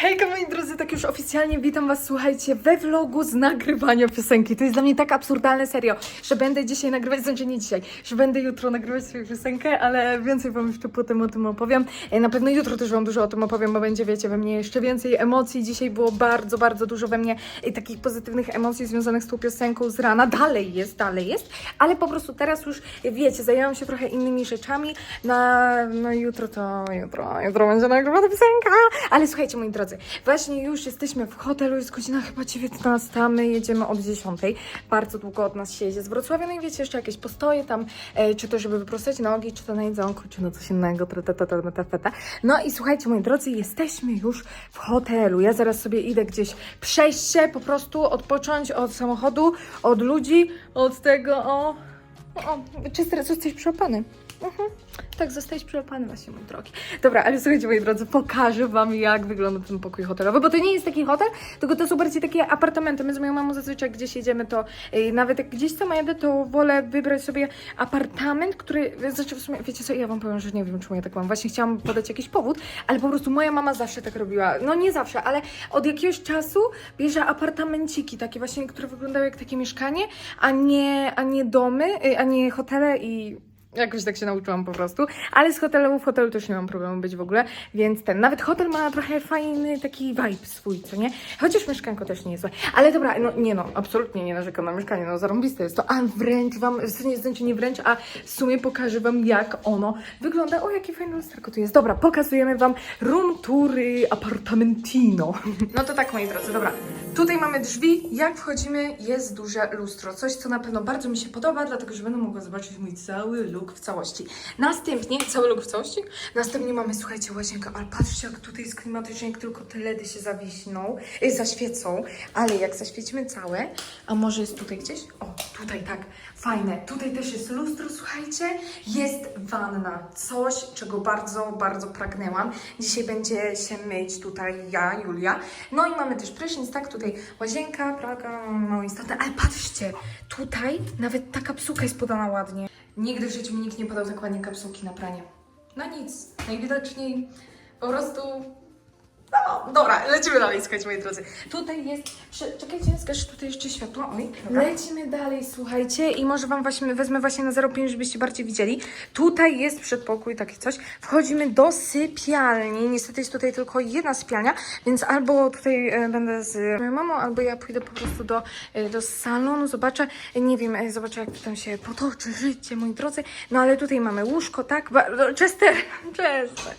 Hejka moi drodzy, tak już oficjalnie witam was, słuchajcie, we vlogu z nagrywania piosenki. To jest dla mnie tak absurdalne, serio, że będę dzisiaj nagrywać, znaczy nie dzisiaj, że będę jutro nagrywać swoją piosenkę, ale więcej wam jeszcze potem o tym opowiem. E, Na pewno jutro też wam dużo o tym opowiem, bo będzie, wiecie, we mnie jeszcze więcej emocji. Dzisiaj było bardzo, bardzo dużo we mnie e, takich pozytywnych emocji związanych z tą piosenką z rana. Dalej jest, dalej jest, ale po prostu teraz już, wiecie, zajęłam się trochę innymi rzeczami. Na, no jutro to, jutro, jutro będzie nagrywana piosenka. Ale słuchajcie, moi drodzy, właśnie już jesteśmy w hotelu, jest godzina chyba 19, a my jedziemy od 10. Bardzo długo od nas się jedzie z Wrocławia, no i wiecie, jeszcze jakieś postoje tam, e, czy to żeby wyprostać nogi, czy to na jedzonko, czy na coś innego, ta, ta, ta, ta, ta, ta. No i słuchajcie, moi drodzy, jesteśmy już w hotelu. Ja zaraz sobie idę gdzieś przejść się, po prostu odpocząć od samochodu, od ludzi, od tego, o... O, czy teraz jesteś przyłapany? Mhm. Tak, zostałeś przyłapany właśnie, mój drogi. Dobra, ale słuchajcie, moi drodzy, pokażę wam, jak wygląda ten pokój hotelowy, bo to nie jest taki hotel, tylko to są bardziej takie apartamenty. My z moją mamą zazwyczaj gdzieś jedziemy, to yy, nawet jak gdzieś sama jadę, to wolę wybrać sobie apartament, który, znaczy w sumie, wiecie co, ja wam powiem, że nie wiem, czemu ja tak mam. Właśnie chciałam podać jakiś powód, ale po prostu moja mama zawsze tak robiła. No nie zawsze, ale od jakiegoś czasu bierze apartamenciki, takie właśnie, które wyglądają jak takie mieszkanie, a nie, a nie domy, yy, a nie hotele i Jakoś tak się nauczyłam po prostu, ale z hotelu w hotelu też nie mam problemu być w ogóle, więc ten, nawet hotel ma trochę fajny taki vibe swój, co nie? Chociaż mieszkanko też nie jest złe. Ale dobra, no nie no, absolutnie nie narzekam na mieszkanie, no zarąbiste jest to, a wręcz wam, znaczy nie wręcz, a w sumie pokażę wam jak ono wygląda. O, jakie fajne lusterko tu jest. Dobra, pokazujemy wam room tury apartamentino. No to tak, moi drodzy, dobra. Tutaj mamy drzwi, jak wchodzimy jest duże lustro, coś co na pewno bardzo mi się podoba, dlatego że będę mogła zobaczyć mój cały look w całości. Następnie, cały look w całości, następnie mamy, słuchajcie, łazienkę, ale patrzcie jak tutaj jest klimatycznie, jak tylko te ledy się zawiśną, y, zaświecą, ale jak zaświecimy całe, a może jest tutaj gdzieś? O, tutaj tak, fajne, tutaj też jest lustro, słuchajcie, jest wanna, coś, czego bardzo, bardzo pragnęłam. Dzisiaj będzie się myć tutaj ja, Julia, no i mamy też prysznic, tak, tutaj łazienka, pralka, mało istotne, ale patrzcie, tutaj nawet ta kapsułka jest podana ładnie. Nigdy w życiu mi nikt nie podał tak ładnie kapsułki na pranie. No nic, najwidoczniej po prostu... No, dobra, lecimy dalej, słuchajcie, moi drodzy. Tutaj jest... Czekajcie, zgasz tutaj jeszcze światło. Oj, Lecimy dalej, słuchajcie, i może Wam właśnie wezmę właśnie na 0,5, żebyście bardziej widzieli. Tutaj jest przedpokój, takie coś. Wchodzimy do sypialni. Niestety jest tutaj tylko jedna sypialnia, więc albo tutaj e, będę z moją mamą, albo ja pójdę po prostu do, e, do salonu, zobaczę, nie wiem, e, zobaczę jak tam się potoczy życie, moi drodzy. No ale tutaj mamy łóżko, tak? Ba- no, Chester, Chester.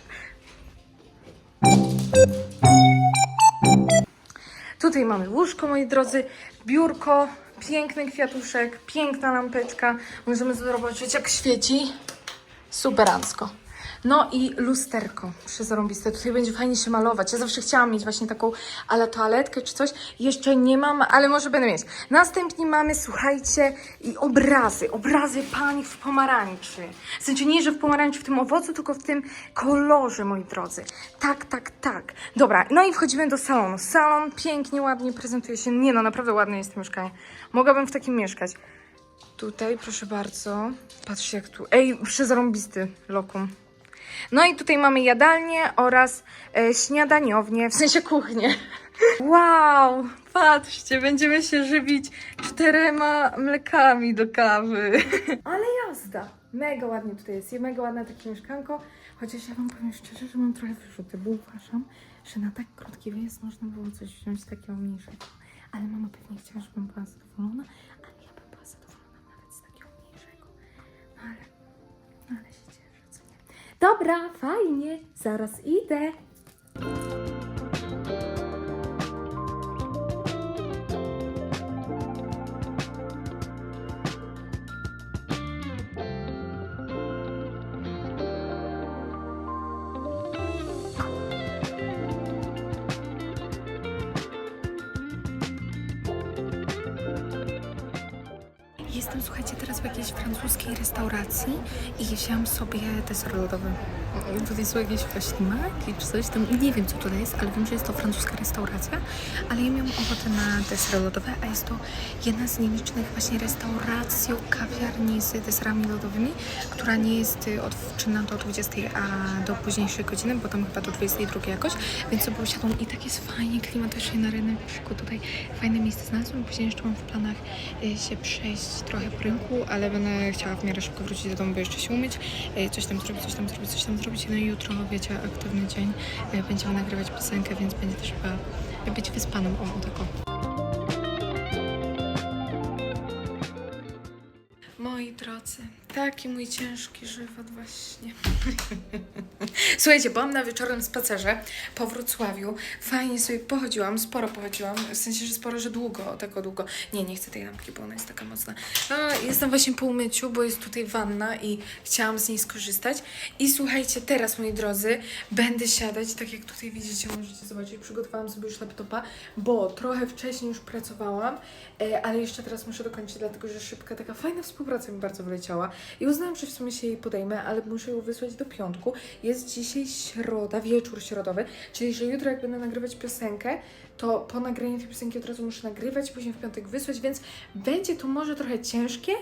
Tutaj mamy łóżko, moi drodzy, biurko, piękny kwiatuszek, piękna lampeczka. Możemy zobaczyć, jak świeci. Superancko. No i lusterko, przezarąbiste. Tutaj będzie fajnie się malować. Ja zawsze chciałam mieć właśnie taką ale toaletkę czy coś. Jeszcze nie mam, ale może będę mieć. Następnie mamy, słuchajcie, i obrazy. Obrazy pań w pomarańczy. W sensie nie, że w pomarańczy w tym owocu, tylko w tym kolorze, moi drodzy. Tak, tak, tak. Dobra, no i wchodzimy do salonu. Salon pięknie, ładnie prezentuje się. Nie no, naprawdę ładne jest to mieszkanie. Mogłabym w takim mieszkać. Tutaj, proszę bardzo. Patrzcie jak tu. Ej, przezarąbisty lokum. No i tutaj mamy jadalnię oraz e, śniadaniownię, w sensie kuchnię. Wow, patrzcie, będziemy się żywić czterema mlekami do kawy. Ale jazda. Mega ładnie tutaj jest, mega ładne takie mieszkanko. Chociaż ja wam powiem szczerze, że mam trochę wyrzuty, bo uważam, że na tak krótki wyjazd można było coś wziąć takiego mniejszego. Ale mama pewnie chciała, żebym była zadowolona, ale ja bym była zadowolona nawet z takiego mniejszego. No ale, no ale się? Dobra, fajnie, zaraz idę. Jestem, słuchajcie, teraz w jakiejś francuskiej restauracji i wziąłam sobie deser lodowy. Tutaj są jakieś ślimaki czy coś tam. Nie wiem, co tutaj jest, ale wiem, że jest to francuska restauracja. Ale ja miałam ochotę na desery lodowe, a jest to jedna z nielicznych właśnie restauracji, kawiarni z deserami lodowymi, która nie jest y, od czynna do 20, a do późniejszej godziny, bo tam chyba do 22 jakoś. Więc sobie usiadłam i tak jest fajnie, klimatycznie na ryneczku. Tutaj fajne miejsce znalazłam. Później jeszcze mam w planach y, się przejść trochę po rynku, ale będę chciała w miarę szybko wrócić do domu, bo jeszcze się umyć, y, coś tam zrobić, coś tam zrobić, coś tam zrobić. No i jutro, wiecie, aktywny dzień. y, Będziemy nagrywać piosenkę, więc będzie też chyba być wyspaną. O, tako. Moi drodzy, taki mój ciężki żywot właśnie. Słuchajcie, byłam na wieczornym spacerze po Wrocławiu. Fajnie sobie pochodziłam, sporo pochodziłam. W sensie, że sporo, że długo, tego długo. Nie, nie chcę tej lampki, bo ona jest taka mocna. No, jestem właśnie po umyciu, bo jest tutaj wanna i chciałam z niej skorzystać. I słuchajcie, teraz, moi drodzy, będę siadać, tak jak tutaj widzicie, możecie zobaczyć, przygotowałam sobie już laptopa, bo trochę wcześniej już pracowałam, e, ale jeszcze teraz muszę dokończyć, dlatego że szybka, taka fajna współpraca mi bardzo wyleciała. I uznałam, że w sumie się jej podejmę, ale muszę ją wysłać do piątku. Jest dzisiaj środa, wieczór środowy, czyli że jutro jak będę nagrywać piosenkę, to po nagraniu tej piosenki od razu muszę nagrywać, później w piątek wysłać, więc będzie to może trochę ciężkie,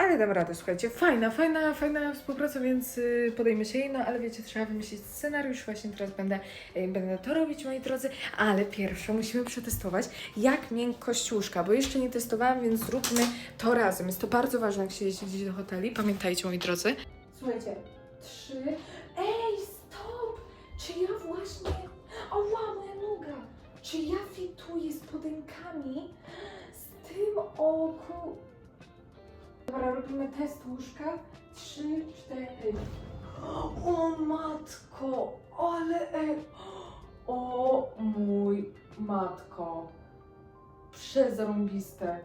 ale dam radę, słuchajcie. Fajna, fajna, fajna współpraca, więc y, podejmę się jej, no ale wiecie, trzeba wymyślić scenariusz, właśnie teraz będę, y, będę to robić, moi drodzy, ale pierwsze musimy przetestować, jak miękkość łóżka, bo jeszcze nie testowałam, więc zróbmy to razem. Jest to bardzo ważne, jak się jeździ gdzieś do hoteli, pamiętajcie, moi drodzy. Słuchajcie, trzy... Ej, stop! Czy ja właśnie... Oła, moja noga! Czy ja fituję spodenkami z tym oku... Dobra, robimy test łóżka. Trzy, cztery. O matko, ale ej. O mój matko. Przezarąbiste.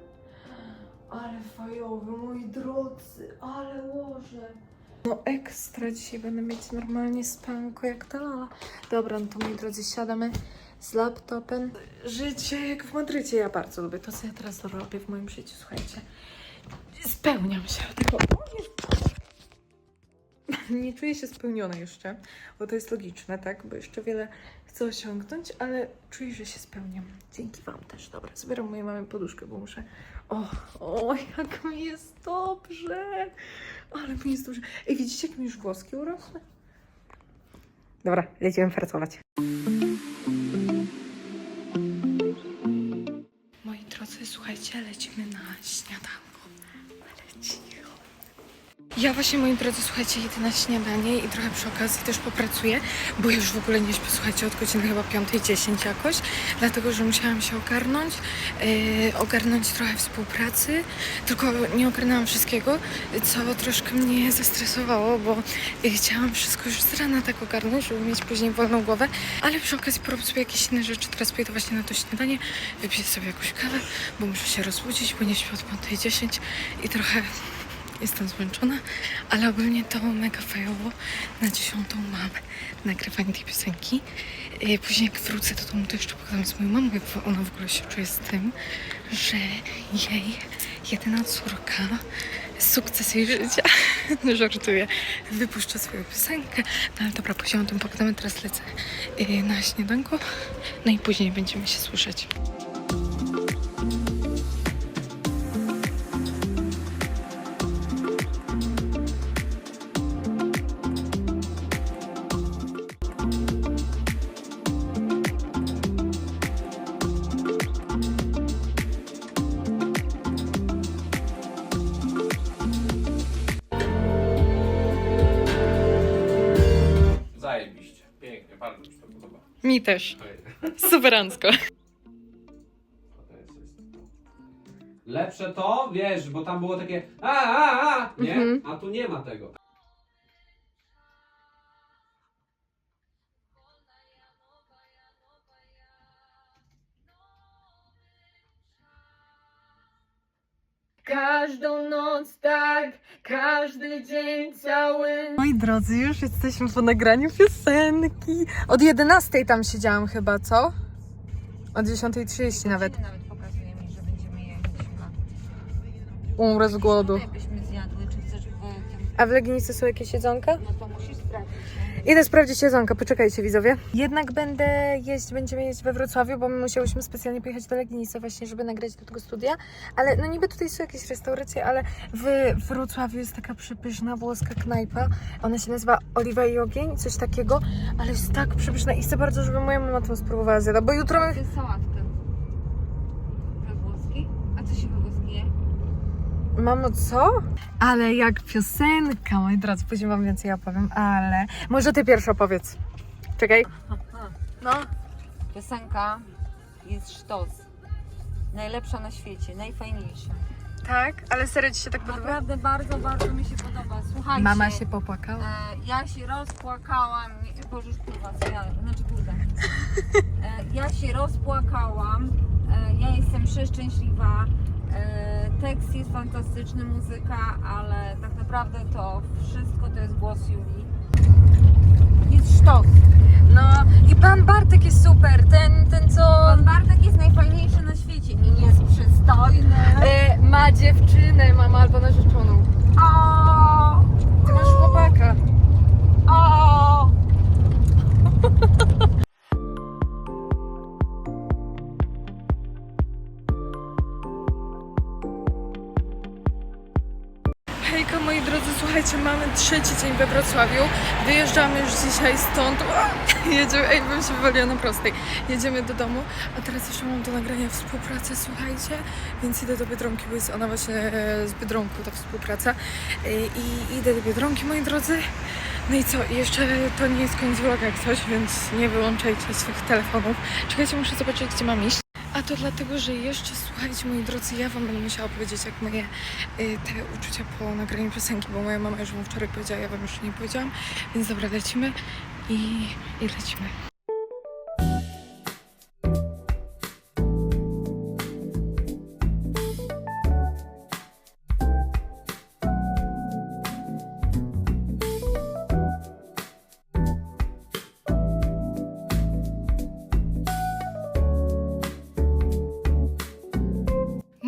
Ale fajowy, moi drodzy, ale łoże. No ekstra, dzisiaj będę mieć normalnie spanko jak ta lala. Dobra, no to moi drodzy, siadamy z laptopem. Życie jak w Madrycie, ja bardzo lubię to, co ja teraz robię w moim życiu, słuchajcie. Spełniam się. Tylko nie czuję się spełniona jeszcze, bo to jest logiczne, tak? Bo jeszcze wiele chcę osiągnąć, ale czuję, że się spełniam. Dzięki Wam też. Dobra, zbieram mojej mamy poduszkę, bo muszę. O, o, jak mi jest dobrze! Ale mi jest dobrze. Ej, widzicie, jak mi już włoski urosły? Dobra, lecimy pracować. Moi drodzy, słuchajcie, lecimy na śniadanko. Ja właśnie, moi drodzy, słuchajcie, idę na śniadanie i trochę przy okazji też popracuję, bo już w ogóle nie śpię, słuchajcie, od godziny chyba 5.10 jakoś, dlatego, że musiałam się ogarnąć, yy, ogarnąć trochę współpracy, tylko nie ogarnęłam wszystkiego, co troszkę mnie zestresowało, bo yy, chciałam wszystko już z rana tak ogarnąć, żeby mieć później wolną głowę, ale przy okazji porobię sobie jakieś inne rzeczy, teraz pójdę właśnie na to śniadanie, wypiję sobie jakąś kawę, bo muszę się rozbudzić, bo nie śpię od 5.10 i trochę Jestem zmęczona, ale ogólnie to mega fajowo. Na dziesiątą mam nagrywanie tej piosenki. Yy, Później jak wrócę do domu, to jeszcze pogadam z moją mamą, jak ona w ogóle się czuje z tym, że jej jedyna córka, sukces jej życia, żartuję, wypuszcza swoją piosenkę. No ale dobra, później o tym pogadamy, teraz lecę yy, na śniadanko, no i później będziemy się słyszeć. Mi też. Superancko. Lepsze to, wiesz, bo tam było takie a, a, a, nie? Mhm. A tu nie ma tego. Każdą noc tak, każdy dzień cały. Moi drodzy, już jesteśmy po nagraniu piosenki. Od 11 tam siedziałam chyba, co? Od 10.30 nawet. Nawet pokazuje mi, że będziemy jechać chyba. Umrę z głodu. Jakbyśmy zjadły, czy chcesz w tym... A w Legnicy są jakieś jedzonka? No to musisz. Idę sprawdzić jedzonka, poczekajcie widzowie. Jednak będę jeść, będziemy jeść we Wrocławiu, bo my musiałyśmy specjalnie pojechać do Legnicy właśnie, żeby nagrać do tego studia. Ale no niby tutaj są jakieś restauracje, ale w Wrocławiu jest taka przepyszna włoska knajpa. Ona się nazywa Oliwa i Ogień, coś takiego, ale jest tak przepyszna i chcę bardzo, żeby moja mama to spróbowała zjada, bo jutro... To jest sałatka. We włoski? A co się we włoski je? Mamo, co? Ale jak piosenka, moi drodzy, później wam więcej opowiem, ale... Może ty pierwsza opowiedz. Czekaj. No. Piosenka jest sztos. Najlepsza na świecie, najfajniejsza. Tak, ale serio ci się tak podoba? Naprawdę bardzo, bardzo mi się podoba. Słuchajcie. Mama się popłakała. E, ja się rozpłakałam. nie- Boże, już kurwa, co ja, znaczy kurde. E, ja się rozpłakałam. E, ja jestem przeszczęśliwa. E, tekst jest fantastyczny, muzyka, ale tak naprawdę to wszystko to jest głos Julii. Jest sztos. No i pan Bartek jest super, ten, ten co Pan Bartek jest najfajniejszy na świecie i jest przystojny. e, ma dziewczynę, mama albo narzeczoną. O, Ty masz chłopaka. o. słuchajcie, mamy trzeci dzień we Wrocławiu. Wyjeżdżamy już dzisiaj stąd. Jedziemy, ej, bym się wywaliła na prostej. Jedziemy do domu, a teraz jeszcze mam do nagrania współpracę, słuchajcie. Więc idę do Biedronki, bo jest ona właśnie e, z Biedronką, ta współpraca. E, I idę do Biedronki, moi drodzy. No i co, jeszcze to nie jest koniec vloga jak coś, więc nie wyłączajcie swoich telefonów. Czekajcie, muszę zobaczyć, gdzie mam iść. To dlatego, że jeszcze, słuchajcie moi drodzy, ja wam będę musiała powiedzieć, jak moje y, te uczucia po nagraniu piosenki, bo moja mama już wam wczoraj powiedziała, ja wam jeszcze nie powiedziałam. Więc dobra, lecimy i, i lecimy.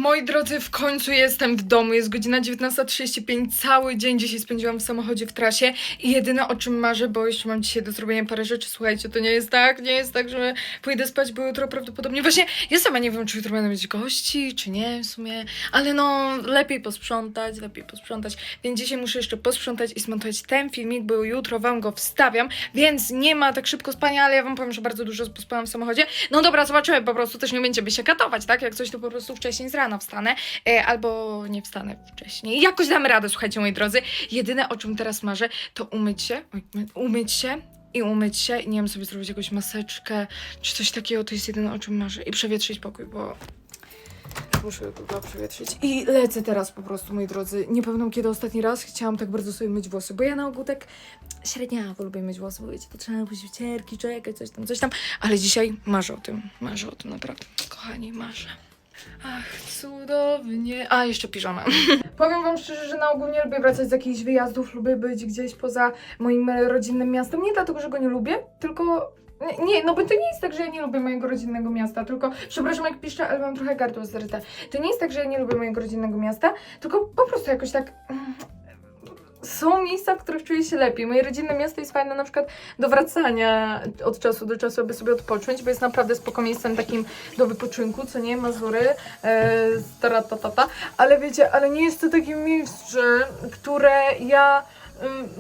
Moi drodzy, w końcu jestem w domu. Jest godzina 19.35. Cały dzień dzisiaj spędziłam w samochodzie w trasie i jedyne o czym marzę, bo jeszcze mam dzisiaj do zrobienia parę rzeczy. Słuchajcie, to nie jest tak, nie jest tak, że pójdę spać, bo jutro prawdopodobnie. Właśnie ja sama nie wiem, czy jutro będą mieć gości, czy nie w sumie, ale no lepiej posprzątać, lepiej posprzątać. Więc dzisiaj muszę jeszcze posprzątać i smontować ten filmik, bo jutro wam go wstawiam, więc nie ma tak szybko spania, ale ja wam powiem, że bardzo dużo pospałam w samochodzie. No dobra, zobaczymy, po prostu też nie będziemy się katować, tak? Jak coś, to po prostu wcześniej z rana wstanę, e, albo nie wstanę wcześniej. Jakoś damy radę, słuchajcie, moi drodzy. Jedyne, o czym teraz marzę, to umyć się, umyć się i umyć się i nie wiem, sobie zrobić jakąś maseczkę, czy coś takiego, to jest jedyne, o czym marzę. I przewietrzyć pokój, bo muszę go przewietrzyć. I lecę teraz po prostu, moi drodzy. Nie pamiętam, kiedy ostatni raz chciałam tak bardzo sobie myć włosy, bo ja na ogół tak średniawo lubię myć włosy, bo wiecie, to trzeba być wycierki, czekać, coś tam, coś tam. Ale dzisiaj marzę o tym, marzę o tym naprawdę. Kochani, marzę. Ach, cudownie. A, jeszcze piżama. Powiem wam szczerze, że na ogół nie lubię wracać z jakichś wyjazdów, lubię być gdzieś poza moim e, rodzinnym miastem. Nie dlatego, że go nie lubię, tylko... Nie, no bo to nie jest tak, że ja nie lubię mojego rodzinnego miasta, tylko, przepraszam jak piszę, ale mam trochę gardło zryte. To nie jest tak, że ja nie lubię mojego rodzinnego miasta, tylko po prostu jakoś tak... Są miejsca, w których czuję się lepiej. Moje rodzinne miasto jest fajne na przykład do wracania od czasu do czasu, aby sobie odpocząć, bo jest naprawdę spoko miejscem takim do wypoczynku, co nie, Mazury, e, stara tata, ale wiecie, ale nie jest to takie miejsce, które ja,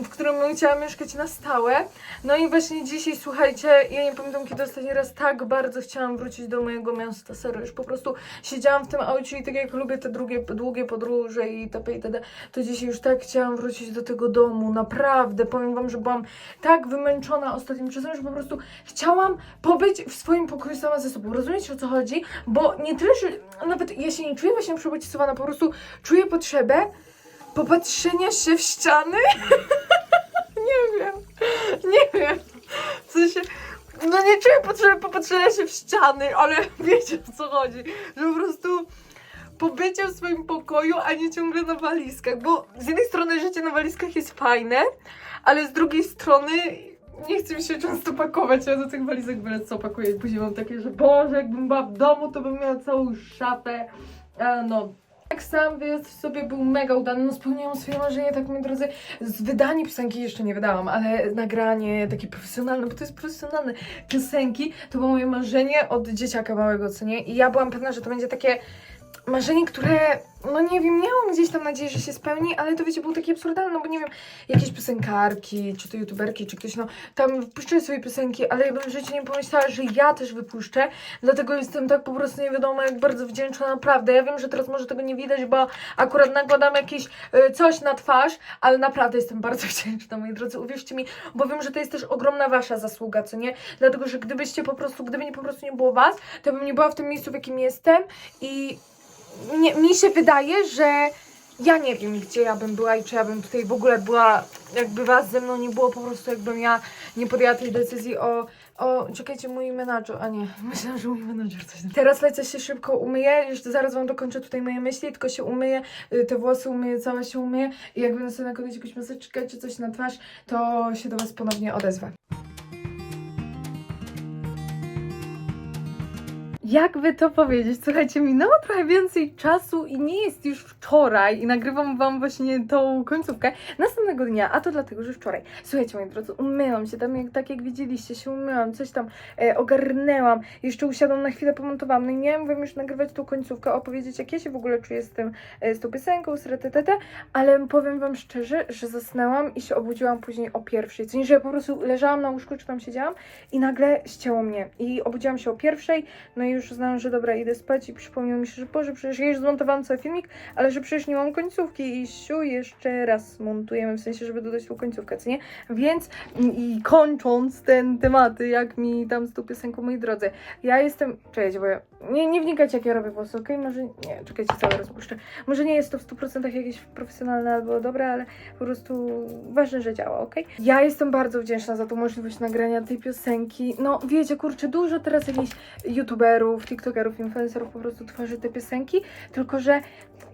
w którym bym chciała mieszkać na stałe. No i właśnie dzisiaj, słuchajcie, ja nie pamiętam kiedy ostatni raz tak bardzo chciałam wrócić do mojego miasta, serio, już po prostu siedziałam w tym aucie i tak jak lubię te drugie, długie podróże i itp. itd., to dzisiaj już tak chciałam wrócić do tego domu, naprawdę, powiem wam, że byłam tak wymęczona ostatnim czasem, że po prostu chciałam pobyć w swoim pokoju sama ze sobą. Rozumiecie o co chodzi? Bo nie tyle, że nawet ja się nie czuję właśnie przebodźcowana, po prostu czuję potrzebę popatrzenia się w ściany. nie wiem, nie wiem. W sensie, no nie czuję potrzeby popatrzenia się w ściany, ale wiecie o co chodzi, że po prostu pobycie w swoim pokoju, a nie ciągle na walizkach, bo z jednej strony życie na walizkach jest fajne, ale z drugiej strony nie chcę mi się często pakować, ja do tych walizek byle co pakuję. Później mam takie, że Boże, jakbym była w domu, to bym miała całą szafę, e, no, Jak sam wyjazd w sobie był mega udany, no spełniałam swoje marzenie, tak moi drodzy, z wydanie piosenki jeszcze nie wydałam, ale nagranie takie profesjonalne, bo to jest profesjonalne piosenki, to było moje marzenie od dzieciaka małego, co nie? I ja byłam pewna, że to będzie takie marzenie, które, no nie wiem, miałam gdzieś tam nadzieję, że się spełni, ale to wiecie, było takie absurdalne, no bo nie wiem, jakieś piosenkarki, czy to youtuberki, czy ktoś, no tam wypuszczają swoje piosenki, ale ja bym w życiu nie pomyślała, że ja też wypuszczę, dlatego jestem tak po prostu nie wiadomo jak bardzo wdzięczna, naprawdę. Ja wiem, że teraz może tego nie widać, bo akurat nakładam jakieś e, coś na twarz, ale naprawdę jestem bardzo wdzięczna, moi drodzy, uwierzcie mi, bo wiem, że to jest też ogromna wasza zasługa, co nie? Dlatego, że gdybyście po prostu, gdyby nie po prostu nie było was, to bym nie była w tym miejscu, w jakim jestem i nie, mi się wydaje, że ja nie wiem, gdzie ja bym była i czy ja bym tutaj w ogóle była, jakby was ze mną nie było, po prostu jakbym ja nie podjęła tej decyzji o, o czekajcie, mój menadżer, a nie, myślałam, że mój menadżer coś tam. Teraz lecę się szybko umyję, jeszcze zaraz wam dokończę tutaj moje myśli, tylko się umyję, y, te włosy umyję, całe się umyję i jak będę sobie nakładać jakąś maseczkę czy coś na twarz, to się do was ponownie odezwę. Jakby to powiedzieć? Słuchajcie, minęło trochę więcej czasu i nie jest już wczoraj i nagrywam wam właśnie tą końcówkę następnego dnia, a to dlatego, że wczoraj. Słuchajcie, moi drodzy, umyłam się tam, jak, tak jak widzieliście, się umyłam, coś tam e, ogarnęłam, jeszcze usiadłam na chwilę, pomontowałam, no i miałam wam już nagrywać tą końcówkę, opowiedzieć, jak ja się w ogóle czuję z tym, e, z tą piosenką, z retetete, ale powiem wam szczerze, że zasnęłam i się obudziłam później o pierwszej, co nie, że ja po prostu leżałam na łóżku, czy tam siedziałam i nagle ścięło mnie i obudziłam się o pierwszej, no i już uznałam, że dobra, idę spać i przypomniało mi się, że Boże, przecież ja już zmontowałam cały filmik, ale że przecież nie mam końcówki i siu, jeszcze raz montujemy, w sensie, żeby dodać tą końcówkę, co nie? Więc i kończąc ten tematy, jak mi tam z tą piosenką, moi drodzy, ja jestem, czekajcie, bo ja, nie, nie wnikajcie jak ja robię włosy, okej? Może, nie, czekajcie, całe rozpuszczę. Może nie jest to w 100% jakieś profesjonalne albo dobre, ale po prostu ważne, że działa, okej? Ja jestem bardzo wdzięczna za tą możliwość nagrania tej piosenki. No, wiecie, kurczę, dużo teraz jakichś youtuberów, tiktokerów, influencerów po prostu tworzy te piosenki, tylko że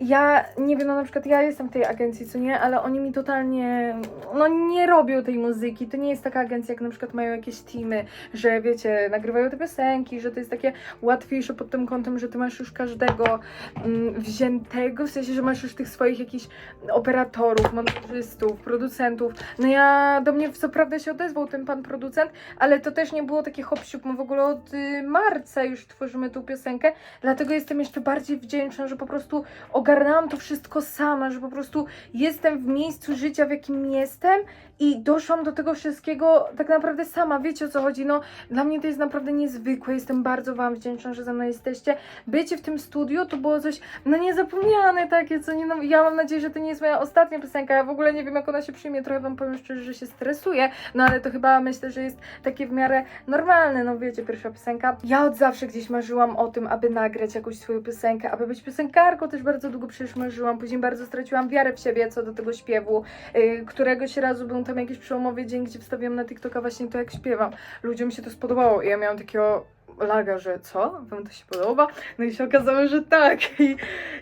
ja nie wiem, no na przykład ja jestem w tej agencji, co nie, ale oni mi totalnie, no nie robią tej muzyki. To nie jest taka agencja, jak na przykład mają jakieś teamy, że wiecie, nagrywają te piosenki, że to jest takie łatwiejsze pod tym kątem, że ty masz już każdego mm, wziętego, w sensie, że masz już tych swoich jakichś operatorów, montażystów, producentów. No ja, do mnie co prawda się odezwał ten pan producent, ale to też nie było takie hop my w ogóle od y, marca już tworzymy tą piosenkę, dlatego jestem jeszcze bardziej wdzięczna, że po prostu ogarnęłam to wszystko sama, że po prostu jestem w miejscu życia, w jakim jestem i doszłam do tego wszystkiego tak naprawdę sama. Wiecie o co chodzi? No, dla mnie to jest naprawdę niezwykłe. Jestem bardzo Wam wdzięczna, że ze mną jesteście. Bycie w tym studiu to było coś, no niezapomniane takie, co nie. No, ja mam nadzieję, że to nie jest moja ostatnia piosenka. Ja w ogóle nie wiem, jak ona się przyjmie. Trochę Wam powiem szczerze, że się stresuję, no ale to chyba myślę, że jest takie w miarę normalne. No wiecie, pierwsza piosenka. Ja od zawsze gdzieś marzyłam o tym, aby nagrać jakąś swoją piosenkę, aby być piosenkarką. Też bardzo długo przecież marzyłam. Później bardzo straciłam wiarę w siebie co do tego śpiewu. Yy, któregoś razu był tam jakiś przełomowy dzień, gdzie wstawiłam na TikToka właśnie to, jak śpiewam. Ludziom się to spodobało i ja miałam takiego laga, że co? Wam to się podoba? No i się okazało, że tak. I,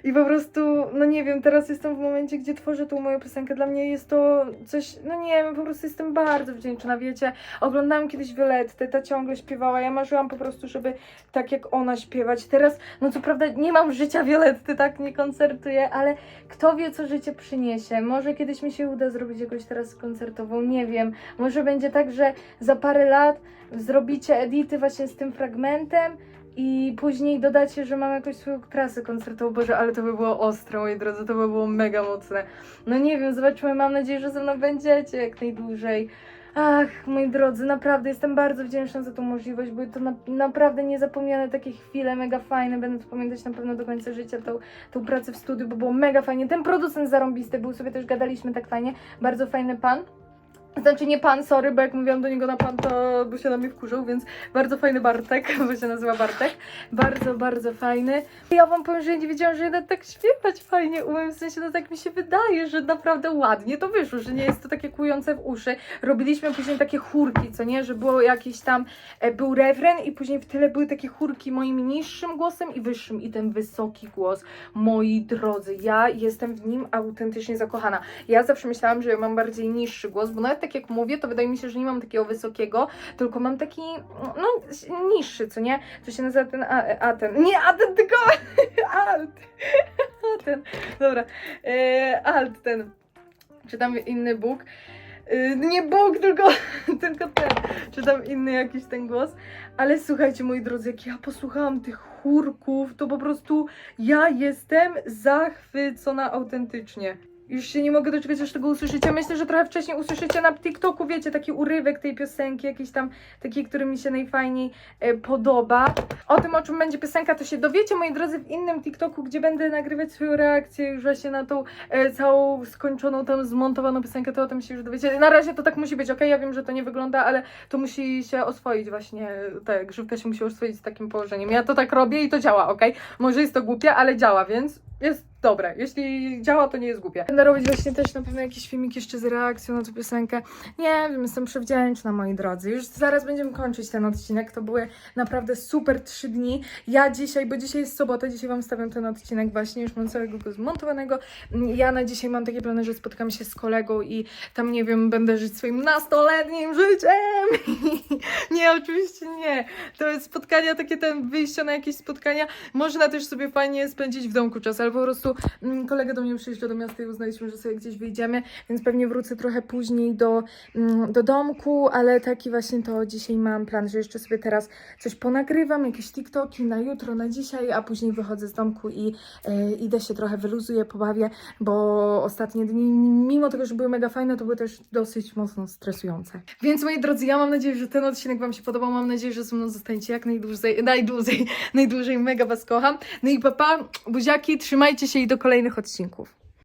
I po prostu, no nie wiem, teraz jestem w momencie, gdzie tworzę tą moją piosenkę. Dla mnie jest to coś, no nie wiem, po prostu jestem bardzo wdzięczna, wiecie. Oglądałam kiedyś Violettę, ta ciągle śpiewała. Ja marzyłam po prostu, żeby tak jak ona śpiewać. Teraz, no co prawda nie mam życia Violetty, tak, nie koncertuję, ale kto wie, co życie przyniesie. Może kiedyś mi się uda zrobić jakąś teraz koncertową, nie wiem. Może będzie tak, że za parę lat zrobicie edity właśnie z tym fragmentem i później dodacie, że mam jakąś swoją trasę koncertową. Boże, ale to by było ostre, moi drodzy, to by było mega mocne. No nie wiem, zobaczymy, mam nadzieję, że ze mną będziecie jak najdłużej. Ach, moi drodzy, naprawdę jestem bardzo wdzięczna za tą możliwość, były to na, naprawdę niezapomniane takie chwile, mega fajne, będę to pamiętać na pewno do końca życia, tą, tą pracę w studiu, bo było mega fajnie. Ten producent zarąbisty był, sobie też gadaliśmy tak fajnie, bardzo fajny pan. Znaczy nie pan, sorry, bo jak mówiłam do niego na pan, to by się na mnie wkurzył, więc bardzo fajny Bartek, bo się nazywa Bartek. Bardzo, bardzo fajny. Ja wam powiem, że ja nie wiedziałam, że jednak tak śpiewać fajnie umiem, w sensie no tak mi się wydaje, że naprawdę ładnie to wyszło, że nie jest to takie kujące w uszy. Robiliśmy później takie chórki, co nie, że było jakiś tam, e, był refren i później w tyle były takie chórki moim niższym głosem i wyższym i ten wysoki głos. Moi drodzy, ja jestem w nim autentycznie zakochana. Ja zawsze myślałam, że ja mam bardziej niższy głos, bo nawet tak jak mówię, to wydaje mi się, że nie mam takiego wysokiego, tylko mam taki, no, niższy, co nie? To się nazywa ten a, a ten, nie a ten, tylko alt. A ten, dobra, e, alt ten, czy tam inny Bóg. E, nie Bóg, tylko, tylko ten, czy tam inny jakiś ten głos. Ale słuchajcie, moi drodzy, jak ja posłuchałam tych chórków, to po prostu ja jestem zachwycona autentycznie. Już się nie mogę doczekać, aż tego usłyszycie. Myślę, że trochę wcześniej usłyszycie na TikToku, wiecie, taki urywek tej piosenki, jakiś tam taki, który mi się najfajniej e, podoba. O tym, o czym będzie piosenka, to się dowiecie, moi drodzy, w innym TikToku, gdzie będę nagrywać swoją reakcję już właśnie na tą e, całą skończoną, tam zmontowaną piosenkę, to o tym się już dowiecie. Na razie to tak musi być, okej, ja wiem, że to nie wygląda, ale to musi się oswoić właśnie, tak, grzywka się musi oswoić z takim położeniem. Ja to tak robię i to działa, okej? Może jest to głupie, ale działa, więc jest dobre. Jeśli działa, to nie jest głupie. Będę robić właśnie też na pewno jakiś filmik jeszcze z reakcją na tę piosenkę. Nie wiem, jestem przewdzięczna, moi drodzy. Już zaraz będziemy kończyć ten odcinek. To były naprawdę super trzy dni. Ja dzisiaj, bo dzisiaj jest sobota, dzisiaj wam stawiam ten odcinek właśnie, już mam całego go zmontowanego. Ja na dzisiaj mam takie plany, że spotkam się z kolegą i tam, nie wiem, będę żyć swoim nastoletnim życiem. nie, oczywiście nie. To jest spotkania, takie ten wyjścia na jakieś spotkania. Można też sobie fajnie spędzić w domku czas, ale po prostu mm, kolega do mnie przyjeżdża do miasta i uznaliśmy, że sobie gdzieś wyjdziemy, więc pewnie wrócę trochę później do, mm, do domku, ale taki właśnie to dzisiaj mam plan, że jeszcze sobie teraz coś ponagrywam, jakieś TikToki na jutro, na dzisiaj, a później wychodzę z domku i e, idę się trochę wyluzuję, pobawię, bo ostatnie dni, mimo tego, że były mega fajne, to były też dosyć mocno stresujące. Więc moi drodzy, ja mam nadzieję, że ten odcinek Wam się podobał, mam nadzieję, że ze mną zostaniecie jak najdłużej, najdłużej, najdłużej, mega Was kocham. No i papa, buziaki, trzymajcie się i do kolejnych odcinków.